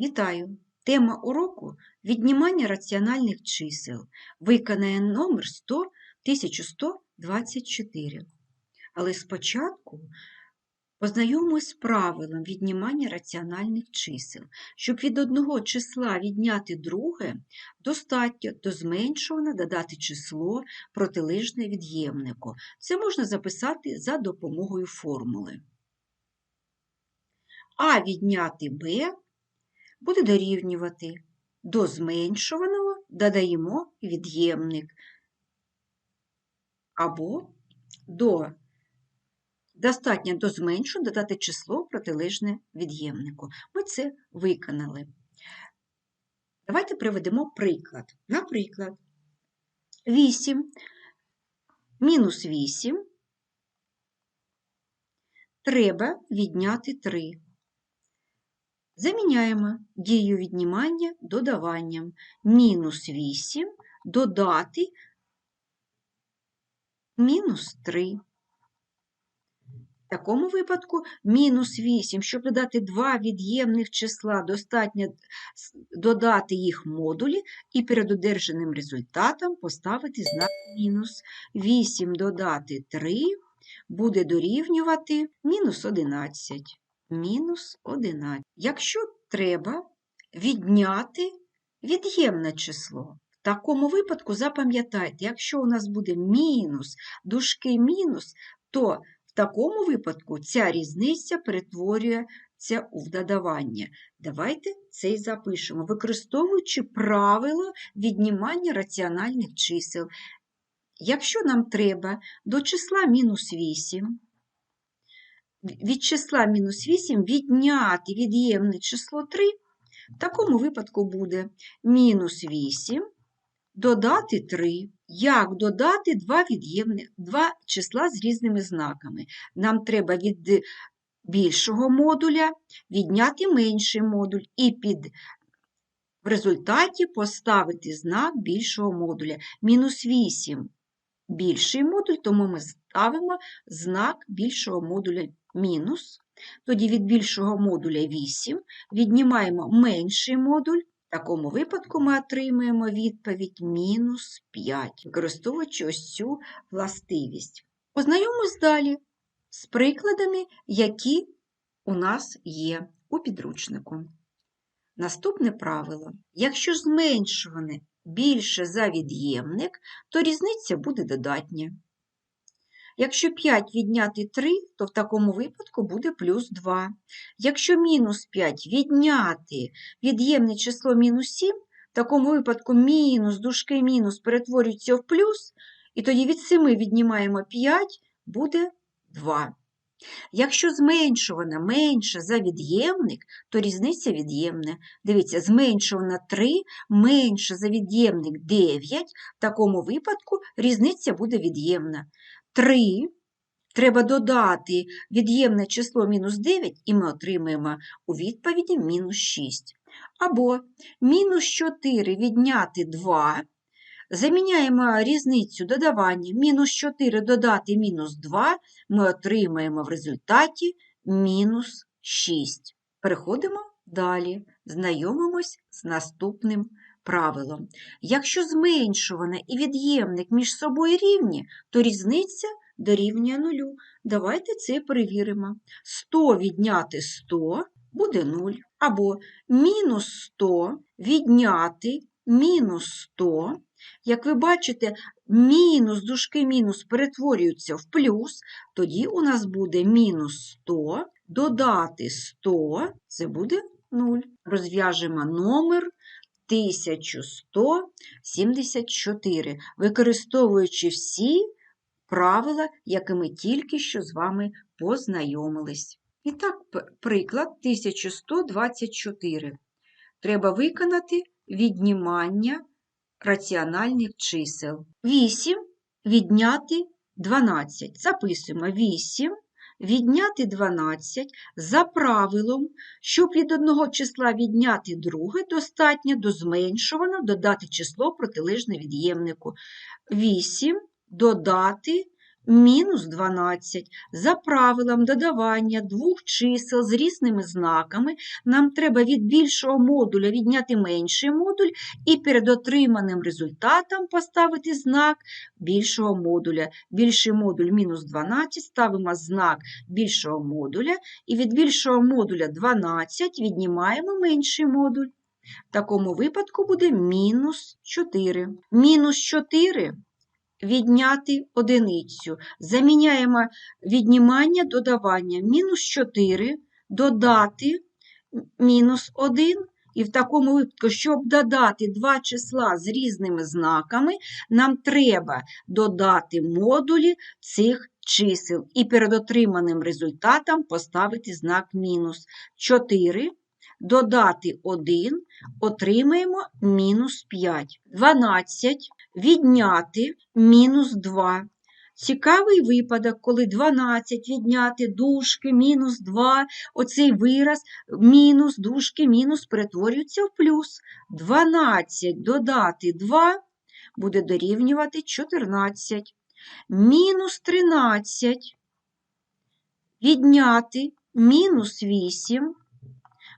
Вітаю! Тема уроку віднімання раціональних чисел. Виконає номер 100 1124. Але спочатку познайомимось з правилом віднімання раціональних чисел. Щоб від одного числа відняти друге, достатньо до зменшуваного додати число протилежне від'ємнику. Це можна записати за допомогою формули. А відняти Б буде дорівнювати до зменшуваного додаємо від'ємник або до достатньо до зменшуваного додати число протилежне від'ємнику. Ми це виконали. Давайте приведемо приклад. Наприклад, 8 мінус 8 треба відняти 3. Заміняємо дію віднімання додаванням. Мінус 8 додати мінус 3. В такому випадку мінус 8, щоб додати два від'ємних числа, достатньо додати їх модулі і перед одержаним результатом поставити знак мінус. 8 додати 3 буде дорівнювати мінус 11 мінус 11. Якщо треба відняти від'ємне число, в такому випадку запам'ятайте, якщо у нас буде мінус, дужки мінус, то в такому випадку ця різниця перетворюється у додавання. Давайте це й запишемо, використовуючи правило віднімання раціональних чисел. Якщо нам треба до числа мінус 8, від числа мінус 8 відняти від'ємне число 3, в такому випадку буде мінус 8 додати 3. Як додати два від'ємні, два числа з різними знаками? Нам треба від більшого модуля відняти менший модуль і під в результаті поставити знак більшого модуля. Мінус 8 більший модуль, тому ми ставимо знак більшого модуля мінус. Тоді від більшого модуля 8 віднімаємо менший модуль. В такому випадку ми отримаємо відповідь мінус 5, використовуючи ось цю властивість. Познайомимось далі з прикладами, які у нас є у підручнику. Наступне правило: якщо зменшуване більше за від'ємник, то різниця буде додатня. Якщо 5 відняти 3, то в такому випадку буде плюс 2. Якщо мінус 5 відняти від'ємне число мінус 7, в такому випадку мінус дужки мінус перетворюється в плюс, і тоді від 7 віднімаємо 5, буде 2. Якщо зменшувана менше за від'ємник, то різниця від'ємне. Дивіться, зменшувана 3 менше за від'ємник 9, в такому випадку різниця буде від'ємна. 3 треба додати від'ємне число мінус 9, і ми отримаємо у відповіді мінус 6. Або мінус 4 відняти 2. Заміняємо різницю додавання мінус 4 додати мінус 2, ми отримаємо в результаті мінус 6. Переходимо далі, знайомимось з наступним правилом. Якщо зменшуване і від'ємник між собою рівні, то різниця дорівнює нулю. Давайте це перевіримо. 100 відняти 100 буде 0. Або мінус 100 відняти мінус 100. Як ви бачите, мінус дужки мінус перетворюються в плюс, тоді у нас буде мінус 100, додати 100, це буде 0. Розв'яжемо номер 1174, використовуючи всі правила, якими тільки що з вами познайомились. І так, приклад 1124. Треба виконати віднімання раціональних чисел. 8 відняти 12. Записуємо 8 відняти 12 за правилом, щоб від одного числа відняти друге, достатньо до зменшуваного додати число протилежне від'ємнику. 8 додати мінус 12. За правилом додавання двох чисел з різними знаками нам треба від більшого модуля відняти менший модуль і перед отриманим результатом поставити знак більшого модуля. Більший модуль мінус 12, ставимо знак більшого модуля і від більшого модуля 12 віднімаємо менший модуль. В такому випадку буде мінус 4. Мінус 4 відняти одиницю. Заміняємо віднімання додавання. Мінус 4 додати мінус 1. І в такому випадку, щоб додати два числа з різними знаками, нам треба додати модулі цих чисел і перед отриманим результатом поставити знак мінус. 4 додати 1, отримаємо мінус 5. 12 відняти мінус 2. Цікавий випадок, коли 12 відняти дужки, мінус 2, оцей вираз мінус, дужки, мінус перетворюються в плюс. 12 додати 2 буде дорівнювати 14. Мінус 13 відняти мінус 8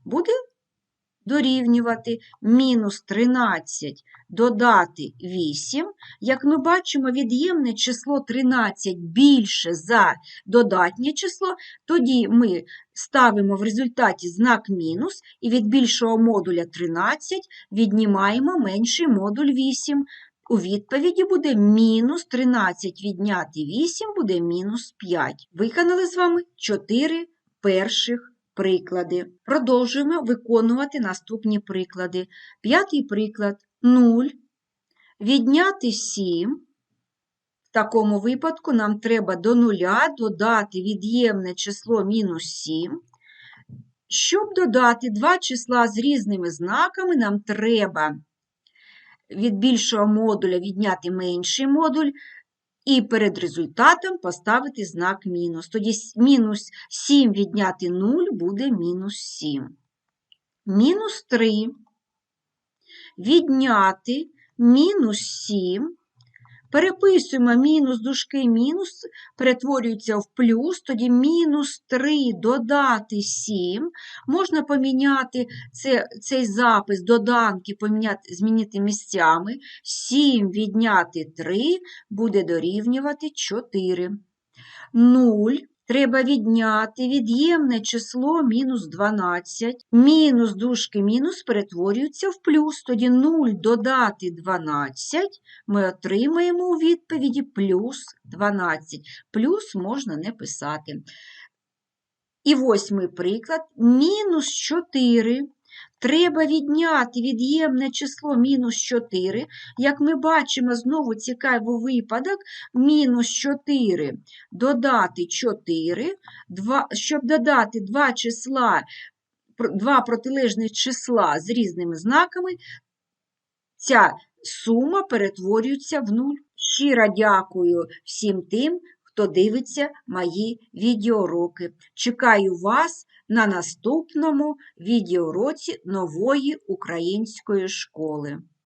буде дорівнювати мінус 13 додати 8. Як ми бачимо, від'ємне число 13 більше за додатнє число, тоді ми ставимо в результаті знак мінус і від більшого модуля 13 віднімаємо менший модуль 8. У відповіді буде мінус 13 відняти 8 буде мінус 5. Виконали з вами 4 перших приклади. Продовжуємо виконувати наступні приклади. П'ятий приклад 0. Відняти 7. В такому випадку нам треба до нуля додати від'ємне число мінус 7. Щоб додати два числа з різними знаками, нам треба від більшого модуля відняти менший модуль і перед результатом поставити знак мінус. Тоді мінус 7 відняти 0 буде мінус 7. Мінус 3 відняти мінус 7. Переписуємо мінус дужки мінус, перетворюється в плюс, тоді мінус 3 додати 7. Можна поміняти це, цей запис доданки, поміняти, змінити місцями. 7 відняти 3 буде дорівнювати 4. 0 Треба відняти від'ємне число мінус 12. Мінус дужки мінус перетворюються в плюс. Тоді 0 додати 12 ми отримаємо у відповіді плюс 12. Плюс можна не писати. І восьмий приклад. Мінус 4 Треба відняти від'ємне число мінус 4. Як ми бачимо, знову цікавий випадок, мінус 4 додати 4, 2, щоб додати два числа, два протилежних числа з різними знаками, ця сума перетворюється в нуль. Щиро дякую всім тим, хто дивиться мої відеоуроки. Чекаю вас на наступному відеоуроці нової української школи.